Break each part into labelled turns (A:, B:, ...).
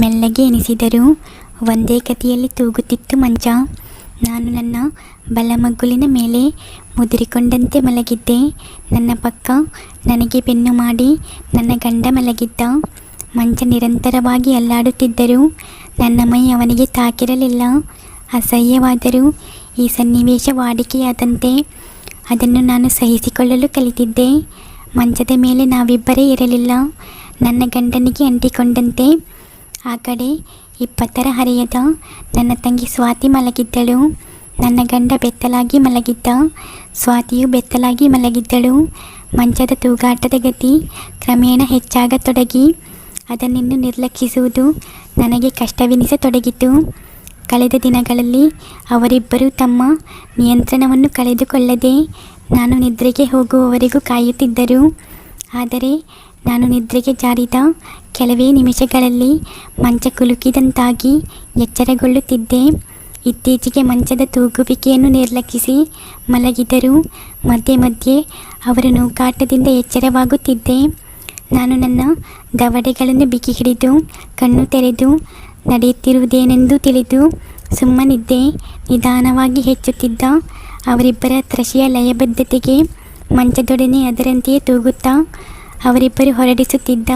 A: ಮೆಲ್ಲಗೆ ಎನಿಸಿದರೂ ಒಂದೇ ಗತಿಯಲ್ಲಿ ತೂಗುತ್ತಿತ್ತು ಮಂಚ. ನಾನು ನನ್ನ ಬಲಮಗ್ಗುಲಿನ ಮೇಲೆ ಮುದುರಿಕೊಂಡಂತೆ ಮಲಗಿದ್ದೆ. ನನ್ನ ಪಕ್ಕ ನನಗೆ ಬೆನ್ನು ಮಾಡಿ ನನ್ನ ಗಂಡ ಮಲಗಿದ್ದ. ಮಂಚ ನಿರಂತರವಾಗಿ ಅಲ್ಲಾಡುತ್ತಿದ್ದರೂ ನನ್ನ ಮೈ ಅವನಿಗೆ ತಾಕಿರಲಿಲ್ಲ. ಅಸಹ್ಯವಾದರೂ ಈ ಸನ್ನಿವೇಶ ವಾಡಿಕೆಯಾದಂತೆ ಅದನ್ನು ನಾನು ಸಹಿಸಿಕೊಳ್ಳಲು ಕಲಿತಿದ್ದೆ. ಮಂಚದ ಮೇಲೆ ನಾವಿಬ್ಬರೇ ಇರಲಿಲ್ಲ. ನನ್ನ ಗಂಡನಿಗೆ ಅಂಟಿಕೊಂಡಂತೆ ಆ ಕಡೆ ಇಪ್ಪತ್ತರ ಹರೆಯದ ನನ್ನ ತಂಗಿ ಸ್ವಾತಿ ಮಲಗಿದ್ದಳು. ನನ್ನ ಗಂಡ ಬೆತ್ತಲಾಗಿ ಮಲಗಿದ್ದ, ಸ್ವಾತಿಯು ಬೆತ್ತಲಾಗಿ ಮಲಗಿದ್ದಳು. ಮಂಚದ ತೂಗಾಟದ ಗತಿ ಕ್ರಮೇಣ ಹೆಚ್ಚಾಗತೊಡಗಿ, ಅದನ್ನಿನ್ನು ನಿರ್ಲಕ್ಷಿಸುವುದು ನನಗೆ ಕಷ್ಟವೆನಿಸತೊಡಗಿತು. ಕಳೆದ ದಿನಗಳಲ್ಲಿ ಅವರಿಬ್ಬರೂ ತಮ್ಮ ನಿಯಂತ್ರಣವನ್ನು ಕಳೆದುಕೊಳ್ಳದೆ ನಾನು ನಿದ್ರೆಗೆ ಹೋಗುವವರೆಗೂ ಕಾಯುತ್ತಿದ್ದರು. ಆದರೆ ನಾನು ನಿದ್ರೆಗೆ ಜಾರಿದ ಕೆಲವೇ ನಿಮಿಷಗಳಲ್ಲಿ ಮಂಚ ಕುಲುಕಿದಂತಾಗಿ ಎಚ್ಚರಗೊಳ್ಳುತ್ತಿದ್ದೆ. ಇತ್ತೀಚೆಗೆ ಮಂಚದ ತೂಗುವಿಕೆಯನ್ನು ನಿರ್ಲಕ್ಷಿಸಿ ಮಲಗಿದರೂ ಮಧ್ಯೆ ಮಧ್ಯೆ ಅವರ ನೂಕಾಟದಿಂದ ಎಚ್ಚರವಾಗುತ್ತಿದ್ದೆ. ನಾನು ನನ್ನ ದವಡೆಗಳನ್ನು ಬಿಗಿ ಹಿಡಿದು, ಕಣ್ಣು ತೆರೆದು, ನಡೆಯುತ್ತಿರುವುದೇನೆಂದು ತಿಳಿದು ಸುಮ್ಮನಿದ್ದೆ. ನಿಧಾನವಾಗಿ ಹೆಚ್ಚುತ್ತಿದ್ದ ಅವರಿಬ್ಬರ ತ್ರಶಿಯ ಲಯಬದ್ಧತೆಗೆ ಮಂಚದೊಡನೆ ಅದರಂತೆಯೇ ತೂಗುತ್ತಾ ಅವರಿಬ್ಬರು ಹೊರಡಿಸುತ್ತಿದ್ದ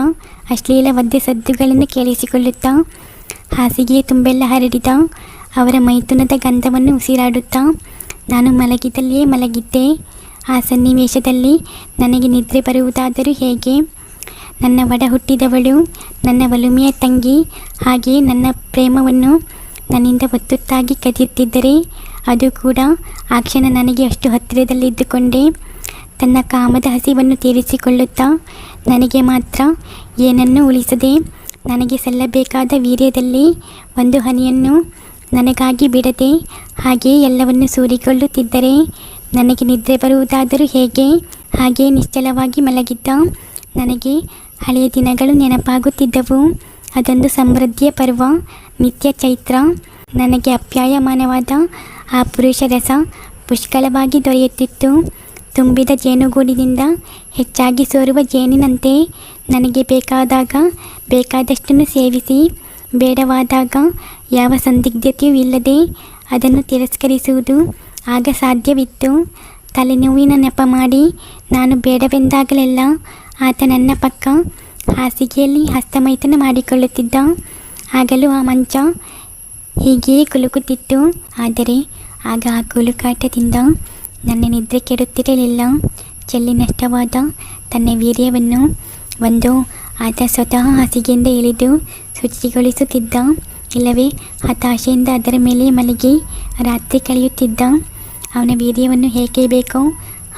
A: ಅಶ್ಲೀಲ ವದ್ಯ ಸದ್ದುಗಳನ್ನು ಕೇಳಿಸಿಕೊಳ್ಳುತ್ತಾ, ಹಾಸಿಗೆಯ ತುಂಬೆಲ್ಲ ಹರಡಿದ, ಅವರ ಮೈಥುನದ ಗಂಧವನ್ನು ಉಸಿರಾಡುತ್ತಾ, ನಾನು ಮಲಗಿದಲ್ಲಿಯೇ ಮಲಗಿದ್ದೆ. ಆ ಸನ್ನಿವೇಶದಲ್ಲಿ ನನಗೆ ನಿದ್ರೆ ಬರುವುದಾದರೂ ಹೇಗೆ? ನನ್ನ ಒಡ ಹುಟ್ಟಿದವಳು, ನನ್ನ ಒಲುಮೆಯ ತಂಗಿ ಹಾಗೆಯೇ ನನ್ನ ಪ್ರೇಮವನ್ನು ನನ್ನಿಂದ ಒತ್ತುತ್ತಾಗಿ ಕದಿಯುತ್ತಿದ್ದರೆ ಅದು ಕೂಡ ಆ ಕ್ಷಣ ನನಗೆ ಅಷ್ಟು ಹತ್ತಿರದಲ್ಲಿದ್ದುಕೊಂಡೇ ತನ್ನ ಕಾಮದ ಹಸಿವನ್ನು ತೀರಿಸಿಕೊಳ್ಳುತ್ತಾ, ನನಗೆ ಮಾತ್ರ ಏನನ್ನೂ ಉಳಿಸದೆ ನನಗೆ ಸಲ್ಲಬೇಕಾದ ವೀರ್ಯದಲ್ಲಿ ಒಂದು ಹನಿಯನ್ನು ನನಗಾಗಿ ಬಿಡದೆ ಹಾಗೆಯೇ ಎಲ್ಲವನ್ನು ಸೂರಿಕೊಳ್ಳುತ್ತಿದ್ದರೆ ನನಗೆ ನಿದ್ರೆ ಬರುವುದಾದರೂ ಹೇಗೆ? ಹಾಗೆಯೇ ನಿಶ್ಚಲವಾಗಿ ಮಲಗಿದ್ದ ನನಗೆ ಹಳೆಯ ದಿನಗಳು ನೆನಪಾಗುತ್ತಿದ್ದವು. ಅದೊಂದು ಸಮೃದ್ಧಿಯ ಪರ್ವ, ನಿತ್ಯ ಚೈತ್ರ. ನನಗೆ ಅಪ್ಯಾಯಮಾನವಾದ ಆ ಪುರುಷ ರಸ ಪುಷ್ಕಳವಾಗಿ ದೊರೆಯುತ್ತಿತ್ತು. ತುಂಬಿದ ಜೇನುಗೂಡಿನಿಂದ ಹೆಚ್ಚಾಗಿ ಸೋರುವ ಜೇನಿನಂತೆ ನನಗೆ ಬೇಕಾದಾಗ ಬೇಕಾದಷ್ಟನ್ನು ಸೇವಿಸಿ, ಬೇಡವಾದಾಗ ಯಾವ ಸಂದಿಗ್ಧತೆಯೂ ಇಲ್ಲದೆ ಅದನ್ನು ತಿರಸ್ಕರಿಸುವುದು ಆಗ ಸಾಧ್ಯವಿತ್ತು. ತಲೆನೋವಿನ ನೆಪ ಮಾಡಿ, ನಾನು ಬೇಡವೆಂದಾಗಲೆಲ್ಲ ಆತ ನನ್ನ ಪಕ್ಕ ಹಾಸಿಗೆಯಲ್ಲಿ ಹಸ್ತಮೈತನ ಮಾಡಿಕೊಳ್ಳುತ್ತಿದ್ದ. ಆಗಲೂ ಆ ಮಂಚ ಹೀಗೆಯೇ ಕುಲುಕುತ್ತಿತ್ತು. ಆದರೆ ಆಗ ಆ ಕುಲುಕಾಟದಿಂದ ನನ್ನ ನಿದ್ರೆ ಕೆಡುತ್ತಿರಲಿಲ್ಲ. ಚೆಲ್ಲಿ ನಷ್ಟವಾದ ತನ್ನ ವೀರ್ಯವನ್ನು ಒಂದು ಆತ ಸ್ವತಃ ಹಾಸಿಗೆಯಿಂದ ಇಳಿದು ಶುಚಿಗೊಳಿಸುತ್ತಿದ್ದ. ಇಲ್ಲವೇ ಹತಾಶೆಯಿಂದ ಅದರ ಮೇಲೆ ಮಲಗಿ ರಾತ್ರಿ ಕಳೆಯುತ್ತಿದ್ದ. ಅವನ ವೀರ್ಯವನ್ನು ಹೇಗೆ ಬೇಕೋ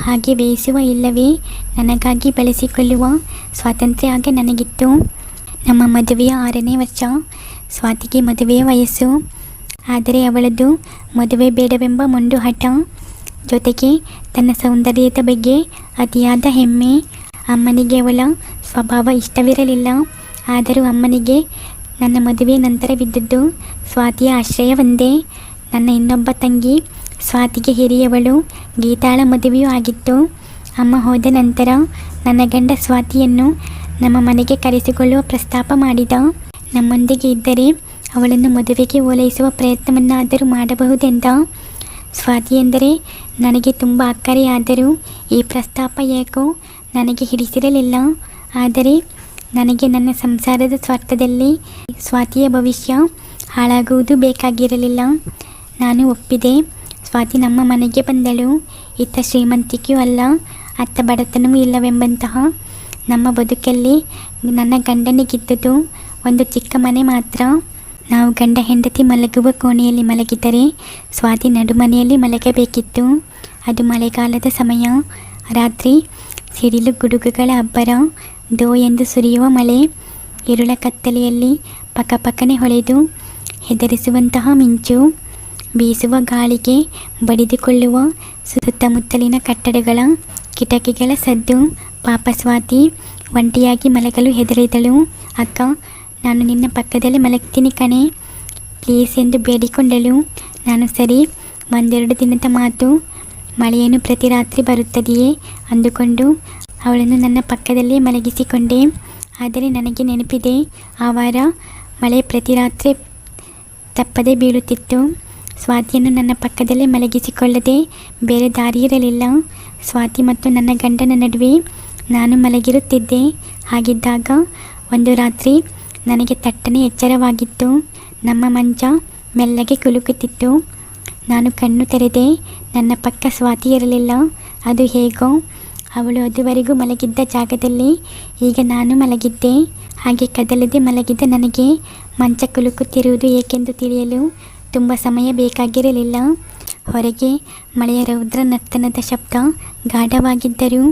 A: ಹಾಗೆ ಬೇಯಿಸುವ, ಇಲ್ಲವೇ, ನನಗಾಗಿ ಬಳಸಿಕೊಳ್ಳುವ ಸ್ವಾತಂತ್ರ್ಯ ಆಗ ನನಗಿತ್ತು. ನಮ್ಮ ಮದುವೆಯ ಆರನೇ ವರ್ಷ, ಸ್ವಾತಿಗೆ ಮದುವೆಯ ವಯಸ್ಸು. ಆದರೆ ಅವಳದು ಮದುವೆ ಬೇಡವೆಂಬ ಮೊಂಡು ಹಠ ಜೊತೆಗೆ ತನ್ನ ಸೌಂದರ್ಯದ ಬಗ್ಗೆ ಅತಿಯಾದ ಹೆಮ್ಮೆ ಅಮ್ಮನಿಗೆ ಅವಳ ಸ್ವಭಾವ ಇಷ್ಟವಿರಲಿಲ್ಲ. ಆದರೂ ಅಮ್ಮನಿಗೆ ನನ್ನ ಮದುವೆ ನಂತರವಿದ್ದದ್ದು ಸ್ವಾತಿಯ ಆಶ್ರಯ ಒಂದೇ. ನನ್ನ ಇನ್ನೊಬ್ಬ ತಂಗಿ ಸ್ವಾತಿಗೆ ಹಿರಿಯವಳು ಗೀತಾಳ ಮದುವೆಯೂ ಆಗಿತ್ತು. ಅಮ್ಮ ಹೋದ ನಂತರ ನನ್ನ ಗಂಡ ಸ್ವಾತಿಯನ್ನು ನಮ್ಮ ಮನೆಗೆ ಕರೆಸಿಕೊಳ್ಳುವ ಪ್ರಸ್ತಾಪ ಮಾಡಿದ. ನಮ್ಮೊಂದಿಗೆ ಇದ್ದರೆ ಅವಳನ್ನು ಮದುವೆಗೆ ಓಲೈಸುವ ಪ್ರಯತ್ನವನ್ನಾದರೂ ಮಾಡಬಹುದೆಂದ? ಸ್ವಾತಿ ಎಂದರೆ ನನಗೆ ತುಂಬ ಅಕ್ಕರೆಯಾದರೂ ಈ ಪ್ರಸ್ತಾಪ ಯಾಕೋ ನನಗೆ ಹಿಡಿಸಿರಲಿಲ್ಲ. ಆದರೆ ನನಗೆ ನನ್ನ ಸಂಸಾರದ ಸ್ವಾರ್ಥದಲ್ಲಿ ಸ್ವಾತಿಯ ಭವಿಷ್ಯ ಹಾಳಾಗುವುದು ಬೇಕಾಗಿರಲಿಲ್ಲ. ನಾನು ಒಪ್ಪಿದೆ. ಸ್ವಾತಿ ನಮ್ಮ ಮನೆಗೆ ಬಂದಳು. ಇತ್ತ ಶ್ರೀಮಂತಿಕೆಯೂ ಅಲ್ಲ, ಅತ್ತ ಬಡತನವೂ ಇಲ್ಲವೆಂಬಂತಹ ನಮ್ಮ ಬದುಕಲ್ಲಿ ನನ್ನ ಗಂಡನಿಗಿದ್ದುದು ಒಂದು ಚಿಕ್ಕ ಮನೆ ಮಾತ್ರ. ನಾವು ಗಂಡ ಹೆಂಡತಿ ಮಲಗುವ ಕೋಣೆಯಲ್ಲಿ ಮಲಗಿದರೆ ಸ್ವಾತಿ ನಡುಮನೆಯಲ್ಲಿ ಮಲಗಬೇಕಿತ್ತು. ಅದು ಮಳೆಗಾಲದ ಸಮಯ. ರಾತ್ರಿ ಸಿಡಿಲು ಗುಡುಗುಗಳ ಅಬ್ಬರ, ದೋ ಎಂದು ಸುರಿಯುವ ಮಳೆ, ಇರುಳ ಕತ್ತಲೆಯಲ್ಲಿ ಪಕ್ಕಪಕ್ಕನೆ ಹೊಳೆದು ಹೆದರಿಸುವಂತಹ ಮಿಂಚು, ಬೀಸುವ ಗಾಳಿಗೆ ಬಡಿದುಕೊಳ್ಳುವ ಸುತ್ತಮುತ್ತಲಿನ ಕಟ್ಟಡಗಳ ಕಿಟಕಿಗಳ ಸದ್ದು, ಪಾಪ ಸ್ವಾತಿ ಒಂಟಿಯಾಗಿ ಮಲಗಲು ಹೆದರಿದಳು. ಅಕ್ಕ ನಾನು ನಿನ್ನ ಪಕ್ಕದಲ್ಲಿ ಮಲಗ್ತೀನಿ ಕಣೆ. ಪ್ಲೀಸ್ ಎಂದು ಬೇಡಿಕೊಂಡಳು. ನಾನು ಸರಿ, ಒಂದೆರಡು ದಿನದ ಮಾತು. ಮಳೆಯನ್ನು ಪ್ರತಿ ರಾತ್ರಿ ಬರುತ್ತದೆಯೇ? ಅಂದುಕೊಂಡು ಅವಳನ್ನು ನನ್ನ ಪಕ್ಕದಲ್ಲೇ ಮಲಗಿಸಿಕೊಂಡೆ. ಆದರೆ ನನಗೆ ನೆನಪಿದೆ, ಆ ವಾರ ಮಳೆ ಪ್ರತಿ ರಾತ್ರಿ ತಪ್ಪದೆ ಬೀಳುತ್ತಿತ್ತು. ಸ್ವಾತಿಯನ್ನು ನನ್ನ ಪಕ್ಕದಲ್ಲೇ ಮಲಗಿಸಿಕೊಳ್ಳದೆ ಬೇರೆ ದಾರಿ ಇರಲಿಲ್ಲ. ಸ್ವಾತಿ ಮತ್ತು ನನ್ನ ಗಂಡನ ನಡುವೆ ನಾನು ಮಲಗಿರುತ್ತಿದ್ದೆ. ಹಾಗಿದ್ದಾಗ ಒಂದು ರಾತ್ರಿ ನನಗೆ ತಟ್ಟನೆ ಎಚ್ಚರವಾಗಿತ್ತು. ನಮ್ಮ ಮಂಚ ಮೆಲ್ಲಗೆ ಕುಲುಕುತ್ತಿತ್ತು. ನಾನು ಕಣ್ಣು ತೆರೆದೆ ನನ್ನ ಪಕ್ಕ ಸ್ವಾತಿ ಇರಲಿಲ್ಲ. ಅದು ಹೇಗೋ, ಅವಳು ಅದುವರೆಗೂ ಮಲಗಿದ್ದ ಜಾಗದಲ್ಲಿ ಈಗ ನಾನು ಮಲಗಿದ್ದೆ. ಹಾಗೆ ಕದಲದೆ ಮಲಗಿದ್ದ ನನಗೆ ಮಂಚ ಕುಲುಕುತ್ತಿರುವುದು ಏಕೆಂದು ತಿಳಿಯಲು ತುಂಬ ಸಮಯ ಬೇಕಾಗಿರಲಿಲ್ಲ. ಹೊರಗೆ ಮಳೆಯ ರೌದ್ರ ನರ್ತನದ ಶಬ್ದ ಗಾಢವಾಗಿದ್ದರೂ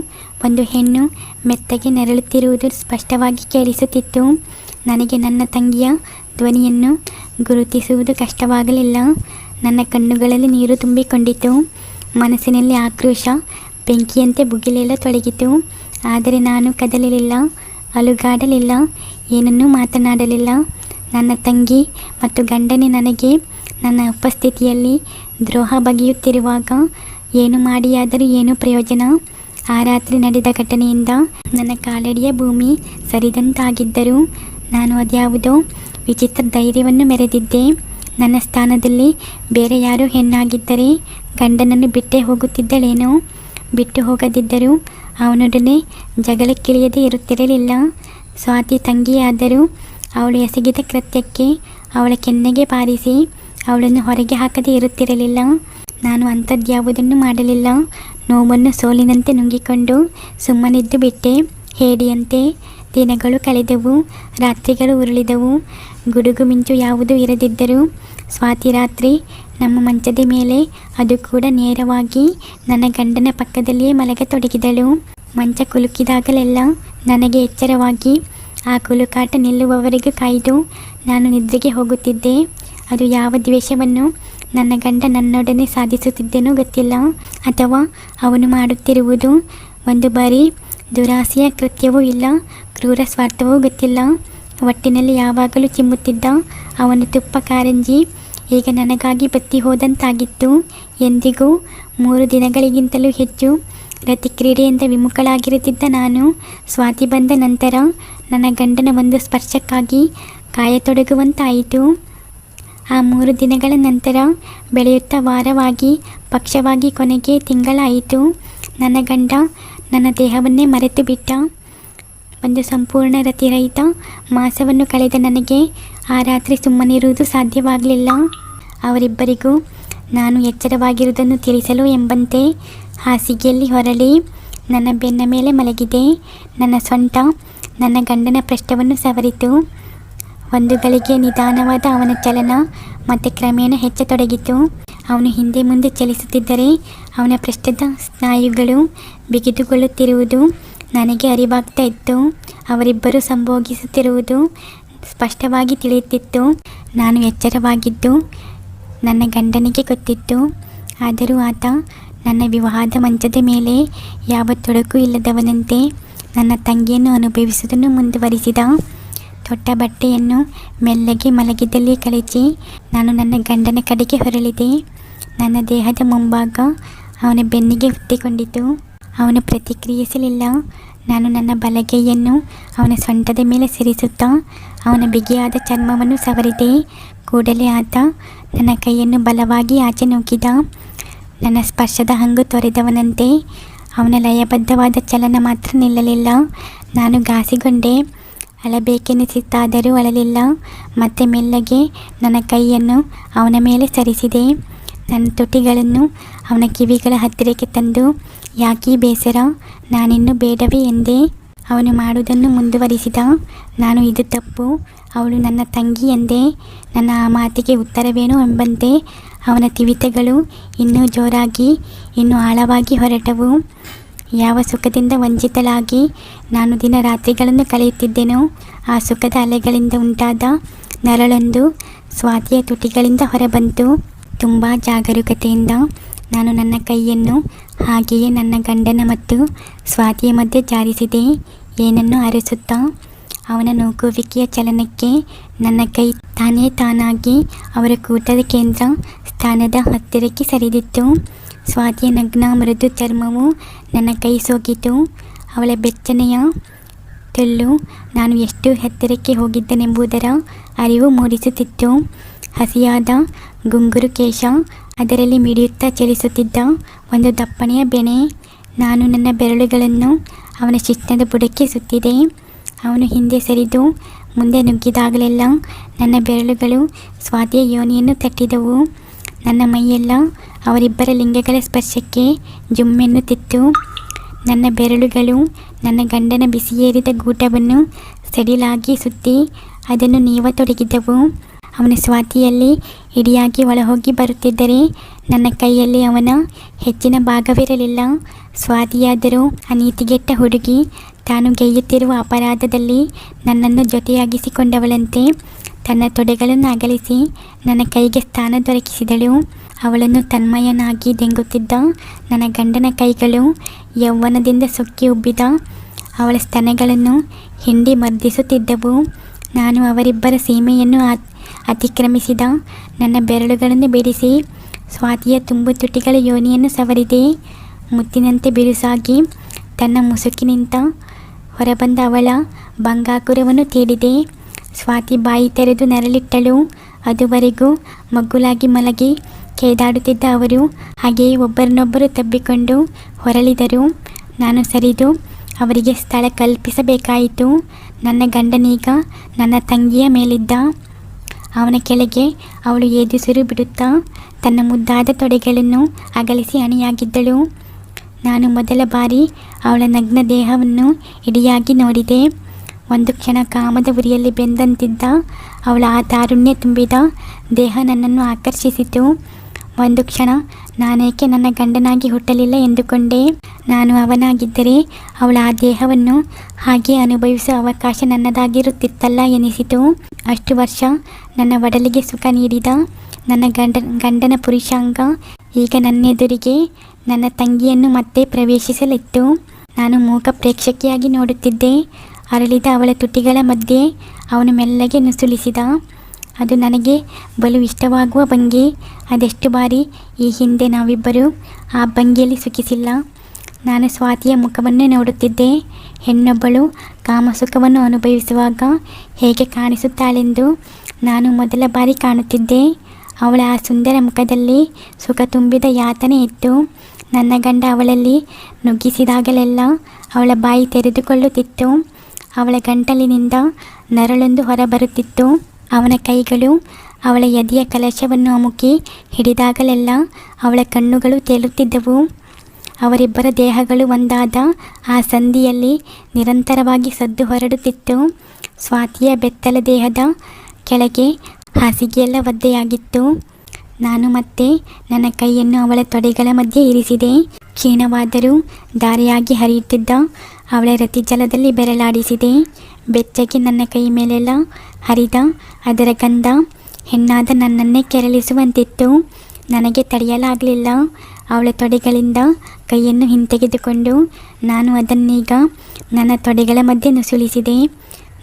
A: ಒಂದು ಹೆಣ್ಣು ಮೆತ್ತಗೆ ನರಳುತ್ತಿರುವುದು ಸ್ಪಷ್ಟವಾಗಿ ಕೇಳಿಸುತ್ತಿತ್ತು. ನನಗೆ ನನ್ನ ತಂಗಿಯ ಧ್ವನಿಯನ್ನು ಗುರುತಿಸುವುದು ಕಷ್ಟವಾಗಲಿಲ್ಲ. ನನ್ನ ಕಣ್ಣುಗಳಲ್ಲಿ ನೀರು ತುಂಬಿಕೊಂಡಿತು ಮನಸ್ಸಿನಲ್ಲಿ ಆಕ್ರೋಶ, ಬೆಂಕಿಯಂತೆ ತೊಡಗಿತು ಆದರೆ ನಾನು ಕದಲಲಿಲ್ಲ, ಅಲುಗಾಡಲಿಲ್ಲ, ಏನನ್ನೂ ಮಾತನಾಡಲಿಲ್ಲ. ನನ್ನ ತಂಗಿ ಮತ್ತು ಗಂಡನೇ ನನಗೆ ನನ್ನ ಉಪಸ್ಥಿತಿಯಲ್ಲಿ ದ್ರೋಹ ಬಗೆಯುತ್ತಿರುವಾಗ ಏನು ಮಾಡಿಯಾದರೂ ಏನು ಪ್ರಯೋಜನ. ಆ ರಾತ್ರಿ ನಡೆದ ಘಟನೆಯಿಂದ ನನ್ನ ಕಾಲಡಿಯ ಭೂಮಿ ಸರಿದಂತಾಗಿದ್ದರೂ ನಾನು ಅದ್ಯಾವುದೋ ವಿಚಿತ್ರ ಧೈರ್ಯವನ್ನು ಮೆರೆದಿದ್ದೆ. ನನ್ನ ಸ್ಥಾನದಲ್ಲಿ ಬೇರೆ ಯಾರು ಹೆಣ್ಣಾಗಿದ್ದರೆ ಗಂಡನನ್ನು ಬಿಟ್ಟೇ ಹೋಗುತ್ತಿದ್ದಳೇನೋ? ಬಿಟ್ಟು ಹೋಗದಿದ್ದರೂ ಅವನೊಡನೆ ಜಗಳಕ್ಕಿಳಿಯದೇ ಇರುತ್ತಿರಲಿಲ್ಲ. ಸ್ವಾತಿ ತಂಗಿಯಾದರೂ ಅವಳು ಎಸಗಿದ ಕೃತ್ಯಕ್ಕೆ ಅವಳ ಕೆನ್ನೆಗೆ ಪಾರಿಸಿ ಅವಳನ್ನು ಹೊರಗೆ ಹಾಕದೇ ಇರುತ್ತಿರಲಿಲ್ಲ. ನಾನು ಅಂಥದ್ಯಾವುದನ್ನು ಮಾಡಲಿಲ್ಲ. ನೋವನ್ನು ಸೋಲಿನಂತೆ ನುಂಗಿಕೊಂಡು ಸುಮ್ಮನಿದ್ದು ಬಿಟ್ಟೆ. ಹೇಡಿಯಂತೆ ದಿನಗಳು ಕಳೆದವು, ರಾತ್ರಿಗಳು ಉರುಳಿದವು. ಗುಡುಗು ಮಿಂಚು ಯಾವುದೂ ಇರದಿದ್ದರೂ ಸ್ವಾತಿ ರಾತ್ರಿ ನಮ್ಮ ಮಂಚದ ಮೇಲೆ ಅದು ಕೂಡ ನೇರವಾಗಿ ನನ್ನ ಗಂಡನ ಪಕ್ಕದಲ್ಲಿಯೇ ಮಲಗತೊಡಗಿದಳು. ಮಂಚ ಕುಲುಕಿದಾಗಲೆಲ್ಲ ನನಗೆ ಎಚ್ಚರವಾಗಿ ಆ ಕುಲುಕಾಟ ನಿಲ್ಲುವವರೆಗೂ ಕಾಯ್ದು ನಾನು ನಿದ್ರೆಗೆ ಹೋಗುತ್ತಿದ್ದೆ. ಅದು ಯಾವ ದ್ವೇಷವನ್ನು ನನ್ನ ಗಂಡ ನನ್ನೊಡನೆ ಸಾಧಿಸುತ್ತಿದ್ದೇನೋ ಗೊತ್ತಿಲ್ಲ. ಅಥವಾ ಅವನು ಮಾಡುತ್ತಿರುವುದು ಒಂದು ಬಾರಿ ದುರಾಸೆಯ ಕೃತ್ಯವೂ ಇಲ್ಲ, ಕ್ರೂರ ಸ್ವಾರ್ಥವೂ ಗೊತ್ತಿಲ್ಲ. ಒಟ್ಟಿನಲ್ಲಿ ಯಾವಾಗಲೂ ಚಿಮ್ಮುತ್ತಿದ್ದ ಅವನ ತುಪ್ಪ ಕಾರಂಜಿ, ಈಗ ನನಗಾಗಿ ಬತ್ತಿ ಹೋದಂತಾಗಿತ್ತು. ಎಂದಿಗೂ ಮೂರು ದಿನಗಳಿಗಿಂತಲೂ ಹೆಚ್ಚು ರತಿಕ್ರೀಡೆಯಿಂದ ವಿಮುಖಳಾಗಿರುತ್ತಿದ್ದ ನಾನು. ಸ್ವಾತಿ ಬಂದ ನಂತರ ನನ್ನ ಗಂಡನ ಒಂದು ಸ್ಪರ್ಶಕ್ಕಾಗಿ ಕಾಯತೊಡಗುವಂತಾಯಿತು. ಆ ಮೂರು ದಿನಗಳ ನಂತರ ಬೆಳೆಯುತ್ತಾ ವಾರವಾಗಿ, ಪಕ್ಷವಾಗಿ ಕೊನೆಗೆ ತಿಂಗಳಾಯಿತು. ನನ್ನ ಗಂಡ ನನ್ನ ದೇಹವನ್ನೇ ಮರೆತು ಬಿಟ್ಟ. ಒಂದು ಸಂಪೂರ್ಣ ರತಿರಹಿತ ಮಾಸವನ್ನು ಕಳೆದ ನನಗೆ ಆ ರಾತ್ರಿ ಸುಮ್ಮನಿರುವುದು ಸಾಧ್ಯವಾಗಲಿಲ್ಲ. ಅವರಿಬ್ಬರಿಗೂ ನಾನು ಎಚ್ಚರವಾಗಿರುವುದನ್ನು ತಿಳಿಸಲು ಎಂಬಂತೆ ಹಾಸಿಗೆಯಲ್ಲಿ ಹೊರಳಿ ನನ್ನ ಬೆನ್ನ ಮೇಲೆ ಮಲಗಿದೆ. ನನ್ನ ಸೊಂಟ ನನ್ನ ಗಂಡನ ಪೃಷ್ಠವನ್ನು ಸವರಿತು. ಒಂದು ಗಳಿಗೆ ನಿಧಾನವಾದ ಅವನ ಚಲನ ಮತ್ತೆ ಕ್ರಮೇಣ ಹೆಚ್ಚತೊಡಗಿತು. ಅವನು ಹಿಂದೆ ಮುಂದೆ ಚಲಿಸುತ್ತಿದ್ದರೆ ಅವನ ಪ್ರಸ್ತುತ ಸ್ನಾಯುಗಳು ಬಿಗಿದುಕೊಳ್ಳುತ್ತಿರುವುದು ನನಗೆ ಅರಿವಾಗ್ತಾ ಇತ್ತು. ಅವರಿಬ್ಬರು ಸಂಭೋಗಿಸುತ್ತಿರುವುದು ಸ್ಪಷ್ಟವಾಗಿ ತಿಳಿಯುತ್ತಿತ್ತು. ನಾನು ಎಚ್ಚರವಾಗಿದ್ದು, ನನ್ನ ಗಂಡನಿಗೆ ಗೊತ್ತಿತ್ತು. ಆದರೂ ಆತ ನನ್ನ ವಿವಾಹದ ಮಂಚದ ಮೇಲೆ ಯಾವ ತೊಡಕು ಇಲ್ಲದವನಂತೆ ನನ್ನ ತಂಗಿಯನ್ನು ಅನುಭವಿಸುವುದನ್ನು ಮುಂದುವರಿಸಿದ. ತೊಟ್ಟ ಬಟ್ಟೆಯನ್ನು ಮೆಲ್ಲಗೆ ಮಲಗಿದಲ್ಲಿ ಕಳಚಿ ನಾನು ನನ್ನ ಗಂಡನ ಕಡೆಗೆ ಹೊರಳಿದೆ. ನನ್ನ ದೇಹದ ಮುಂಭಾಗ ಅವನ ಬೆನ್ನಿಗೆ ಹುತ್ತಿಕೊಂಡಿತು ಅವನು ಪ್ರತಿಕ್ರಿಯಿಸಲಿಲ್ಲ. ನಾನು ನನ್ನ ಬಲಗೈಯನ್ನು ಅವನ ಸೊಂಟದ ಮೇಲೆ ಸಿರಿಸುತ್ತಾ ಅವನ ಬಿಗಿಯಾದ ಚರ್ಮವನ್ನು ಸವರಿದೆ. ಕೂಡಲೇ ಆತ ನನ್ನ ಕೈಯನ್ನು ಬಲವಾಗಿ ಆಚೆ ನೂಕಿದ ನನ್ನ ಸ್ಪರ್ಶದ ಹಂಗು ತೊರೆದವನಂತೆ ಅವನ ಲಯಬದ್ಧವಾದ ಚಲನ ಮಾತ್ರ ನಿಲ್ಲಲಿಲ್ಲ. ನಾನು ಘಾಸಿಗೊಂಡೆ. ಅಳಬೇಕೆನಿಸಿತ್ತಾದರೂ ಅಳಲಿಲ್ಲ. ಮತ್ತೆ ಮೆಲ್ಲಗೆ ನನ್ನ ಕೈಯನ್ನು ಅವನ ಮೇಲೆ ಸರಿಸಿದೆ. ನನ್ನ ತುಟಿಗಳನ್ನು ಅವನ ಕಿವಿಗಳ ಹತ್ತಿರಕ್ಕೆ ತಂದು, ಯಾಕೀ ಬೇಸರ? ನಾನಿನ್ನು ಬೇಡವೇ ಎಂದೆ? ಅವನು ಮಾಡುವುದನ್ನು ಮುಂದುವರಿಸಿದ? ನಾನು ಇದು ತಪ್ಪು? ಅವಳು ನನ್ನ ತಂಗಿ ಎಂದೆ? ನನ್ನ ಆ ಮಾತಿಗೆ ಉತ್ತರವೇನು ಎಂಬಂತೆ? ಅವನ ತಿವಿತಗಳು ಇನ್ನೂ ಜೋರಾಗಿ, ಇನ್ನೂ ಆಳವಾಗಿ ಹೊರಟವು. ಯಾವ ಸುಖದಿಂದ ವಂಚಿತಳಾಗಿ ನಾನು ದಿನ ರಾತ್ರಿಗಳನ್ನು ಕಳೆಯುತ್ತಿದ್ದೆನೋ, ಆ ಸುಖದ ಅಲೆಗಳಿಂದ ಉಂಟಾದ ನರಳೊಂದು ಸ್ವಾತಿಯ ತುಟಿಗಳಿಂದ ಹೊರಬಂತು ತುಂಬ ಜಾಗರೂಕತೆಯಿಂದ. ನಾನು ನನ್ನ ಕೈಯನ್ನು ಹಾಗೆಯೇ ನನ್ನ ಗಂಡನ ಮತ್ತು ಸ್ವಾತಿಯ ಮಧ್ಯೆ ಜಾರಿಸಿದೆ. ಏನನ್ನು ಅರಸುತ್ತಾ? ಅವನ ನೂಕುವಿಕೆಯ ಚಲನಕ್ಕೆ ನನ್ನ ಕೈ ತಾನೇ ತಾನಾಗಿ ಅವರ ಕೂಟದ ಕೇಂದ್ರ ಸ್ಥಾನದ ಹತ್ತಿರಕ್ಕೆ ಸರಿದಿತ್ತು. ಸ್ವಾತಿಯ ನಗ್ನ ಮೃದು ಚರ್ಮವು ನನ್ನ ಕೈ ಸೋಗಿತು. ಅವಳ ಬೆಚ್ಚನೆಯ ತೆಳ್ಳು ನಾನು ಎಷ್ಟು ಎತ್ತರಕ್ಕೆ ಹೋಗಿದ್ದೆನೆಂಬುದರ ಅರಿವು ಮೂಡಿಸುತ್ತಿತ್ತು. ಹಸಿಯಾದ ಗುಂಗುರು ಕೇಶ ಅದರಲ್ಲಿ ಮಿಡಿಯುತ್ತಾ ಚಲಿಸುತ್ತಿದ್ದ ಒಂದು ದಪ್ಪನೆಯ ಬೆಣೆ ನಾನು ನನ್ನ ಬೆರಳುಗಳನ್ನು ಅವನ ಶಿಶ್ನದ ಬುಡಕ್ಕೆ ಸುತ್ತಿದೆ. ಅವನು ಹಿಂದೆ ಸರಿದು ಮುಂದೆ ನುಗ್ಗಿದಾಗಲೆಲ್ಲ ನನ್ನ ಬೆರಳುಗಳು ಸ್ವಾತಿಯ ಯೋನಿಯನ್ನು ತಟ್ಟಿದವು. ನನ್ನ ಮೈಯೆಲ್ಲ ಅವರಿಬ್ಬರ ಲಿಂಗಗಳ ಸ್ಪರ್ಶಕ್ಕೆ ಜುಮ್ಮೆನ್ನುತ್ತಿತ್ತು ನನ್ನ ಬೆರಳುಗಳು ನನ್ನ ಗಂಡನ ಬಿಸಿಯೇರಿದ ಗೂಟವನ್ನು ಸಡಿಲಾಗಿ ಸುತ್ತಿ ಅದನ್ನು ನೀವತೊಡಗಿದ್ದವು ಅವನ ಸ್ವಾತಿಯಲ್ಲಿ ಇಡಿಯಾಗಿ ಒಳಹೋಗಿ ಬರುತ್ತಿದ್ದರೆ ನನ್ನ ಕೈಯಲ್ಲಿ ಅವನ ಹೆಚ್ಚಿನ ಭಾಗವಿರಲಿಲ್ಲ. ಸ್ವಾತಿಯಾದರೂ ಅನೀತಿಗೆಟ್ಟ ಹುಡುಗಿ, ತಾನು ಗೆಯ್ಯುತ್ತಿರುವ ಅಪರಾಧದಲ್ಲಿ ನನ್ನನ್ನು ಜೊತೆಯಾಗಿಸಿಕೊಂಡವಳಂತೆ ತನ್ನ ತೊಡೆಗಳನ್ನು ಅಗಲಿಸಿ ನನ್ನ ಕೈಗೆ ಸ್ಥಾನ ದೊರಕಿಸಿದಳು. ಅವಳನ್ನು ತನ್ಮಯನಾಗಿ ದೆಂಗುತ್ತಿದ್ದ ನನ್ನ ಗಂಡನ ಕೈಗಳು ಯೌವನದಿಂದ ಸೊಕ್ಕಿ ಉಬ್ಬಿದ ಅವಳ ಸ್ತನಗಳನ್ನು ಹಿಂಡಿ ಮರ್ದಿಸುತ್ತಿದ್ದವು. ನಾನು ಅವರಿಬ್ಬರ ಸೀಮೆಯನ್ನು ಆ- ಅತಿಕ್ರಮಿಸಿದ? ನನ್ನ ಬೆರಳುಗಳನ್ನು ಬಿಡಿಸಿ, ಸ್ವಾತಿಯ ತುಂಬು ತುಟಿಗಳ ಯೋನಿಯನ್ನು ಸವರಿದೆ. ಮುತ್ತಿನಂತೆ ಬಿರುಸಾಗಿ ತನ್ನ ಮುಸುಕಿನಿಂದ ಹೊರಬಂದ ಅವಳ ಬಂಗಾಕುರವನ್ನು ತೀಡಿದೆ ಸ್ವಾತಿ ಬಾಯಿ ತೆರೆದು ನರಳಿಟ್ಟಳು. ಅದುವರೆಗೂ ಮಗ್ಗುಲಾಗಿ ಮಲಗಿ ಕೇದಾಡುತ್ತಿದ್ದ ಅವರು ಹಾಗೆಯೇ ಒಬ್ಬರನ್ನೊಬ್ಬರು ತಬ್ಬಿಕೊಂಡು ಹೊರಳಿದರು. ನಾನು ಸರಿದು ಅವರಿಗೆ ಸ್ಥಳ ಕಲ್ಪಿಸಬೇಕಾಯಿತು. ನನ್ನ ಗಂಡನೀಗ ನನ್ನ ತಂಗಿಯ ಮೇಲಿದ್ದ ಅವನ ಕೆಳಗೆ ಅವಳು ಎದುಸಿರು ಬಿಡುತ್ತಾ ತನ್ನ ಮುದ್ದಾದ ತೊಡೆಗಳನ್ನು ಅಗಲಿಸಿ ಅಣಿಯಾಗಿದ್ದಳು ನಾನು ಮೊದಲ ಬಾರಿ ಅವಳ ನಗ್ನ ದೇಹವನ್ನು ಇಡಿಯಾಗಿ ನೋಡಿದೆ. ಒಂದು ಕ್ಷಣ ಕಾಮದ ಉರಿಯಲ್ಲಿ ಬೆಂದಂತಿದ್ದ ಅವಳ ಆ ತಾರುಣ್ಯ ತುಂಬಿದ ದೇಹ ನನ್ನನ್ನು ಆಕರ್ಷಿಸಿತು. ಒಂದು ಕ್ಷಣ ನಾನೇಕೆ ನನ್ನ ಗಂಡನಾಗಿ ಹುಟ್ಟಲಿಲ್ಲ ಎಂದುಕೊಂಡೆ? ನಾನು ಅವನಾಗಿದ್ದರೆ ಅವಳ ಆ ದೇಹವನ್ನು ಹಾಗೆ ಅನುಭವಿಸುವ ಅವಕಾಶ ನನ್ನದಾಗಿರುತ್ತಿತ್ತಲ್ಲ ಎನಿಸಿತು. ಅಷ್ಟು ವರ್ಷ ನನ್ನ ಒಡಲಿಗೆ ಸುಖ ನೀಡಿದ ನನ್ನ ಗಂಡ, ಗಂಡನ ಪುರುಷಾಂಗ ಈಗ ನನ್ನೆದುರಿಗೆ ನನ್ನ ತಂಗಿಯನ್ನು ಮತ್ತೆ ಪ್ರವೇಶಿಸಲಿತ್ತು. ನಾನು ಮೂಕ ಪ್ರೇಕ್ಷಕಿಯಾಗಿ ನೋಡುತ್ತಿದ್ದೆ. ಅರಳಿದ ಅವಳ ತುಟಿಗಳ ಮಧ್ಯೆ ಅವನು ಮೆಲ್ಲಗೆ ನುಸುಳಿಸಿದ. ಅದು ನನಗೆ ಬಲು ಇಷ್ಟವಾಗುವ ಭಂಗಿ. ಅದೆಷ್ಟು ಬಾರಿ ಈ ಹಿಂದೆ ನಾವಿಬ್ಬರು ಆ ಭಂಗಿಯಲ್ಲಿ ಸುಖಿಸಿಲ್ಲ. ನಾನು ಸ್ವಾತಿಯ ಮುಖವನ್ನೇ ನೋಡುತ್ತಿದ್ದೆ. ಹೆಣ್ಣೊಬ್ಬಳು ಕಾಮಸುಖವನ್ನು ಅನುಭವಿಸುವಾಗ ಹೇಗೆ ಕಾಣಿಸುತ್ತಾಳೆಂದು ನಾನು ಮೊದಲ ಬಾರಿ ಕಾಣುತ್ತಿದ್ದೆ. ಅವಳ ಆ ಸುಂದರ ಮುಖದಲ್ಲಿ ಸುಖ ತುಂಬಿದ ಯಾತನೆ ಇತ್ತು. ನನ್ನ ಗಂಡ ಅವಳಲ್ಲಿ ನುಗ್ಗಿಸಿದಾಗಲೆಲ್ಲ ಅವಳ ಬಾಯಿ ತೆರೆದುಕೊಳ್ಳುತ್ತಿತ್ತು. ಅವಳ ಗಂಟಲಿನಿಂದ ನರಳೊಂದು ಹೊರಬರುತ್ತಿತ್ತು ಅವನ ಕೈಗಳು ಅವಳ ಎದೆಯ ಕಲಶವನ್ನು ಅಮುಕಿ ಹಿಡಿದಾಗಲೆಲ್ಲ ಅವಳ ಕಣ್ಣುಗಳು ತೇಲುತ್ತಿದ್ದವು. ಅವರಿಬ್ಬರ ದೇಹಗಳು ಒಂದಾದ ಆ ಸಂಧಿಯಲ್ಲಿ ನಿರಂತರವಾಗಿ ಸದ್ದು ಹೊರಡುತ್ತಿತ್ತು. ಸ್ವಾತಿಯ ಬೆತ್ತಲ ದೇಹದ ಕೆಳಗೆ ಹಾಸಿಗೆಯೆಲ್ಲ ಒದ್ದೆಯಾಗಿತ್ತು. ನಾನು ಮತ್ತೆ ನನ್ನ ಕೈಯನ್ನು ಅವಳ ತೊಡೆಗಳ ಮಧ್ಯೆ ಇರಿಸಿದೆ. ಕ್ಷೀಣವಾದರೂ ದಾರಿಯಾಗಿ ಹರಿಯುತ್ತಿದ್ದ ಅವಳ ರತಿಜಲದಲ್ಲಿ ಬೆರಳಾಡಿಸಿದೆ. ಬೆಚ್ಚಗೆ ನನ್ನ ಕೈ ಮೇಲೆಲ್ಲ ಹರಿದ ಅದರ ಗಂಧ ಹೆಣ್ಣಾದ ನನ್ನನ್ನೇ ಕೆರಳಿಸುವಂತಿತ್ತು. ನನಗೆ ತಡೆಯಲಾಗಲಿಲ್ಲ. ಅವಳ ತೊಡೆಗಳಿಂದ ಕೈಯನ್ನು ಹಿಂತೆಗೆದುಕೊಂಡು ನಾನು ಅದನ್ನೀಗ ನನ್ನ ತೊಡೆಗಳ ಮಧ್ಯೆ ನುಸುಳಿಸಿದೆ.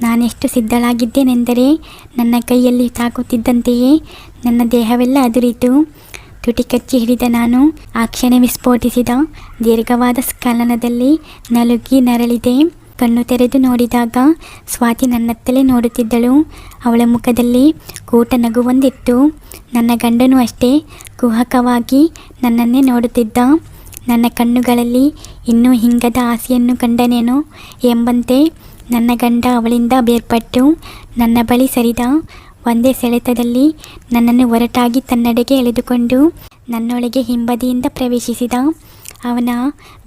A: ನಾನೆಷ್ಟು ಸಿದ್ಧಳಾಗಿದ್ದೇನೆಂದರೆ ನನ್ನ ಕೈಯಲ್ಲಿ ತಾಕುತ್ತಿದ್ದಂತೆಯೇ ನನ್ನ ದೇಹವೆಲ್ಲ ಅದುರಿತು. ತುಟಿ ಕಚ್ಚಿ ಹಿಡಿದ ನಾನು ಆ ಕ್ಷಣ ವಿಸ್ಫೋಟಿಸಿದ ದೀರ್ಘವಾದ ಸ್ಖಲನದಲ್ಲಿ ನಲುಗಿ ನರಳಿದೆ. ಕಣ್ಣು ತೆರೆದು ನೋಡಿದಾಗ ಸ್ವಾತಿ ನನ್ನತ್ತಲೇ ನೋಡುತ್ತಿದ್ದಳು. ಅವಳ ಮುಖದಲ್ಲಿ ಕೂಟ ನಗುವೊಂದಿತ್ತು ನನ್ನ ಗಂಡನು ಅಷ್ಟೇ ಕುಹಕವಾಗಿ ನನ್ನನ್ನೇ ನೋಡುತ್ತಿದ್ದ. ನನ್ನ ಕಣ್ಣುಗಳಲ್ಲಿ ಇನ್ನೂ ಹಿಂಗದ ಆಸೆಯನ್ನು ಕಂಡನೇನೋ ಎಂಬಂತೆ ನನ್ನ ಗಂಡ ಅವಳಿಂದ ಬೇರ್ಪಟ್ಟು ನನ್ನ ಬಳಿ ಸರಿದ ಒಂದೇ ಸೆಳೆತದಲ್ಲಿ ನನ್ನನ್ನು ಒರಟಾಗಿ ತನ್ನಡೆಗೆ ಎಳೆದುಕೊಂಡು ನನ್ನೊಳಗೆ ಹಿಂಬದಿಯಿಂದ ಪ್ರವೇಶಿಸಿದ. ಅವನ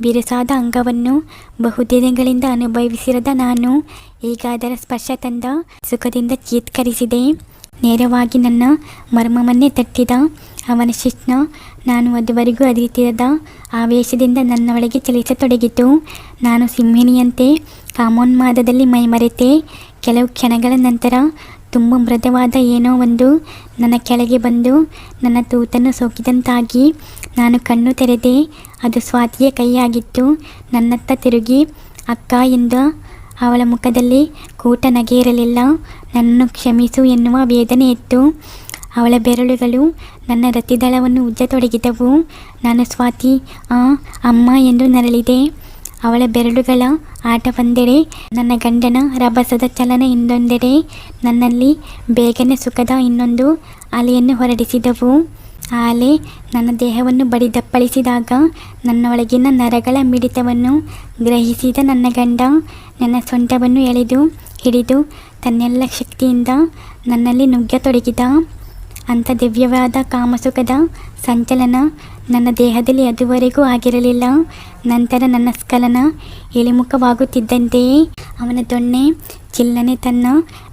A: ಬಿರುಸಾದ ಅಂಗವನ್ನು ಬಹುದಿನಗಳಿಂದ ಅನುಭವಿಸಿರದ ನಾನು ಈಗ ಅದರ ಸ್ಪರ್ಶ ತಂದ ಸುಖದಿಂದ ಚೀತ್ಕರಿಸಿದೆ. ನೇರವಾಗಿ ನನ್ನ ಮರ್ಮವನ್ನೇ ತಟ್ಟಿದ ಅವನ ಶಿಷ್ಣ ನಾನು ಅದುವರೆಗೂ ಅರಿತಿರದ ಆವೇಶದಿಂದ ನನ್ನ ಒಳಗೆ ಚಲಿಸತೊಡಗಿತು. ನಾನು ಸಿಂಹಿಣಿಯಂತೆ ಕಾಮೋನ್ಮಾದದಲ್ಲಿ ಮೈಮರೆತೆ. ಕೆಲವು ಕ್ಷಣಗಳ ನಂತರ ತುಂಬ ಮೃದುವಾದ ಏನೋ ಒಂದು ನನ್ನ ಕೆಳಗೆ ಬಂದು ನನ್ನ ತೂತನ್ನು ಸೋಕಿದಂತಾಗಿ ನಾನು ಕಣ್ಣು ತೆರೆದೆ ಅದು ಸ್ವಾತಿಯ ಕೈಯಾಗಿತ್ತು. ನನ್ನತ್ತ ತಿರುಗಿ ಅಕ್ಕ ಎಂದ ಅವಳ ಮುಖದಲ್ಲಿ ಕೂಟ ನಗೆಯಿರಲಿಲ್ಲ ನನ್ನನ್ನು ಕ್ಷಮಿಸು ಎನ್ನುವ ವೇದನೆ ಇತ್ತು. ಅವಳ ಬೆರಳುಗಳು ನನ್ನ ರತಿದಳವನ್ನು ಉಜ್ಜತೊಡಗಿದವು. ನಾನು ಸ್ವಾತಿ, ಆ, ಅಮ್ಮ ಎಂದು ನರಳಿದೆ. ಅವಳ ಬೆರಳುಗಳ ಆಟವೊಂದೆಡೆ ನನ್ನ ಗಂಡನ ರಭಸದ ಚಲನ ಇನ್ನೊಂದೆಡೆ ನನ್ನಲ್ಲಿ ಬೇಗನೆ ಸುಖದ ಇನ್ನೊಂದು ಅಲೆಯನ್ನು ಹೊರಡಿಸಿದವು. ಆ ಅಲೆ ನನ್ನ ದೇಹವನ್ನು ಬಡಿದಪ್ಪಳಿಸಿದಾಗ ನನ್ನ ಒಳಗಿನ ನರಗಳ ಮಿಡಿತವನ್ನು ಗ್ರಹಿಸಿದ ನನ್ನ ಗಂಡ ನನ್ನ ಸೊಂಟವನ್ನು ಎಳೆದು, ಹಿಡಿದು, ತನ್ನೆಲ್ಲ ಶಕ್ತಿಯಿಂದ ನನ್ನಲ್ಲಿ ನುಗ್ಗತೊಡಗಿದ ಅಂಥ ದಿವ್ಯವಾದ ಕಾಮಸುಖದ ಸಂಚಲನ ನನ್ನ ದೇಹದಲ್ಲಿ ಅದುವರೆಗೂ ಆಗಿರಲಿಲ್ಲ. ನಂತರ ನನ್ನ ಸ್ಖಲನ ಇಳಿಮುಖವಾಗುತ್ತಿದ್ದಂತೆಯೇ ಅವನ ದೊಣ್ಣೆ, ಚಿಲ್ಲನೆ ತನ್ನ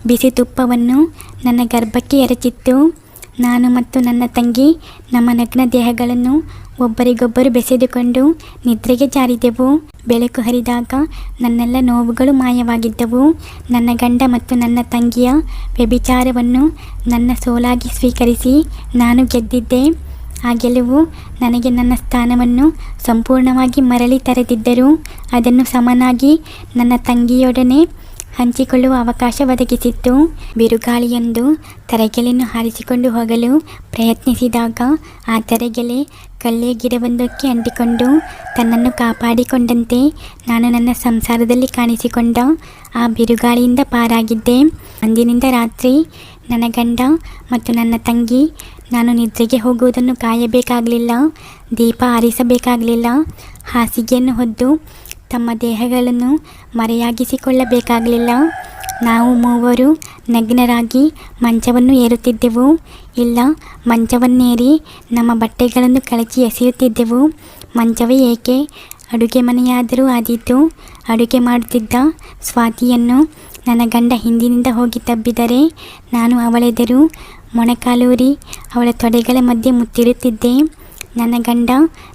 A: ಬಿಸಿ ತುಪ್ಪವನ್ನು ನನ್ನ ಗರ್ಭಕ್ಕೆ ಎರಚಿತ್ತು. ನಾನು ಮತ್ತು ನನ್ನ ತಂಗಿ ನಮ್ಮ ನಗ್ನ ದೇಹಗಳನ್ನು ಒಬ್ಬರಿಗೊಬ್ಬರು ಬೆಸೆದುಕೊಂಡು ನಿದ್ರೆಗೆ ಜಾರಿದೆವು. ಬೆಳಕು ಹರಿದಾಗ ನನ್ನೆಲ್ಲ ನೋವುಗಳು ಮಾಯವಾಗಿದ್ದವು. ನನ್ನ ಗಂಡ ಮತ್ತು ನನ್ನ ತಂಗಿಯ ವ್ಯಭಿಚಾರವನ್ನು ನನ್ನ ಸೋಲಾಗಿ ಸ್ವೀಕರಿಸಿ ನಾನು ಗೆದ್ದಿದ್ದೆ. ಆ ಗೆಲುವು ನನಗೆ ನನ್ನ ಸ್ಥಾನವನ್ನು ಸಂಪೂರ್ಣವಾಗಿ ಮರಳಿ ತರೆದಿದ್ದರು ಅದನ್ನು ಸಮನಾಗಿ ನನ್ನ ತಂಗಿಯೊಡನೆ ಹಂಚಿಕೊಳ್ಳುವ ಅವಕಾಶ ಒದಗಿಸಿತ್ತು. ಬಿರುಗಾಳಿಯೊಂದು ತರಗೆಲೆಯನ್ನು ಹಾರಿಸಿಕೊಂಡು ಹೋಗಲು ಪ್ರಯತ್ನಿಸಿದಾಗ ಆ ತರಗೆಲೆ ಕಲ್ಲೆ ಗಿಡವೊಂದಕ್ಕೆ ಅಂಟಿಕೊಂಡು ತನ್ನನ್ನು ಕಾಪಾಡಿಕೊಂಡಂತೆ ನಾನು ನನ್ನ ಸಂಸಾರದಲ್ಲಿ ಕಾಣಿಸಿಕೊಂಡ ಆ ಬಿರುಗಾಳಿಯಿಂದ ಪಾರಾಗಿದ್ದೆ. ಅಂದಿನಿಂದ ರಾತ್ರಿ ನನ್ನ ಗಂಡ ಮತ್ತು ನನ್ನ ತಂಗಿ ನಾನು ನಿದ್ರೆಗೆ ಹೋಗುವುದನ್ನು ಕಾಯಬೇಕಾಗಲಿಲ್ಲ, ದೀಪ ಆರಿಸಬೇಕಾಗಲಿಲ್ಲ, ಹಾಸಿಗೆಯನ್ನು ಹೊದ್ದು ತಮ್ಮ ದೇಹಗಳನ್ನು ಮರೆಯಾಗಿಸಿಕೊಳ್ಳಬೇಕಾಗಲಿಲ್ಲ. ನಾವು ಮೂವರು ನಗ್ನರಾಗಿ ಮಂಚವನ್ನು ಏರುತ್ತಿದ್ದೆವು. ಇಲ್ಲ, ಮಂಚವನ್ನೇರಿ ನಮ್ಮ ಬಟ್ಟೆಗಳನ್ನು ಕಳಚಿ ಎಸೆಯುತ್ತಿದ್ದೆವು. ಮಂಚವೇ ಏಕೆ? ಅಡುಗೆ ಮನೆಯಾದರೂ ಆದೀತು. ಅಡುಗೆ ಮಾಡುತ್ತಿದ್ದ ಸ್ವಾತಿಯನ್ನು ನನ್ನ ಗಂಡ ಹಿಂದಿನಿಂದ ಹೋಗಿ ತಬ್ಬಿದರೆ ನಾನು ಅವಳೆದರು ಮೊಣಕಾಲೂರಿ ಅವಳ ತೊಡೆಗಳ ಮಧ್ಯೆ ಮುತ್ತಿಡುತ್ತಿದ್ದೆ ನನ್ನ ಗಂಡ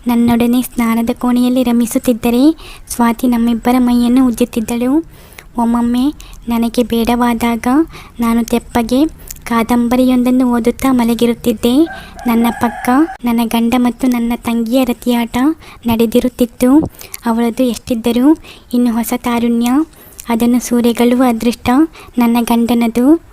A: ನನ್ನೊಡನೆ ಸ್ನಾನದ ಕೋಣೆಯಲ್ಲಿ ರಮಿಸುತ್ತಿದ್ದರೆ ಸ್ವಾತಿ ನಮ್ಮಿಬ್ಬರ ಮೈಯನ್ನು ಉಜ್ಜುತ್ತಿದ್ದಳು. ಒಮ್ಮೊಮ್ಮೆ ನನಗೆ ಬೇಡವಾದಾಗ ನಾನು ತೆಪ್ಪಗೆ ಕಾದಂಬರಿಯೊಂದನ್ನು ಓದುತ್ತಾ ಮಲಗಿರುತ್ತಿದ್ದೆ. ನನ್ನ ಪಕ್ಕ ನನ್ನ ಗಂಡ ಮತ್ತು ನನ್ನ ತಂಗಿಯ ರತಿಯಾಟ ನಡೆದಿರುತ್ತಿತ್ತು. ಅವಳದು ಎಷ್ಟಿದ್ದರೂ ಇನ್ನು ಹೊಸ ತಾರುಣ್ಯ, ಅದನ್ನು ಸೂರ್ಯಗಳು ಅದೃಷ್ಟ ನನ್ನ ಗಂಡನದು.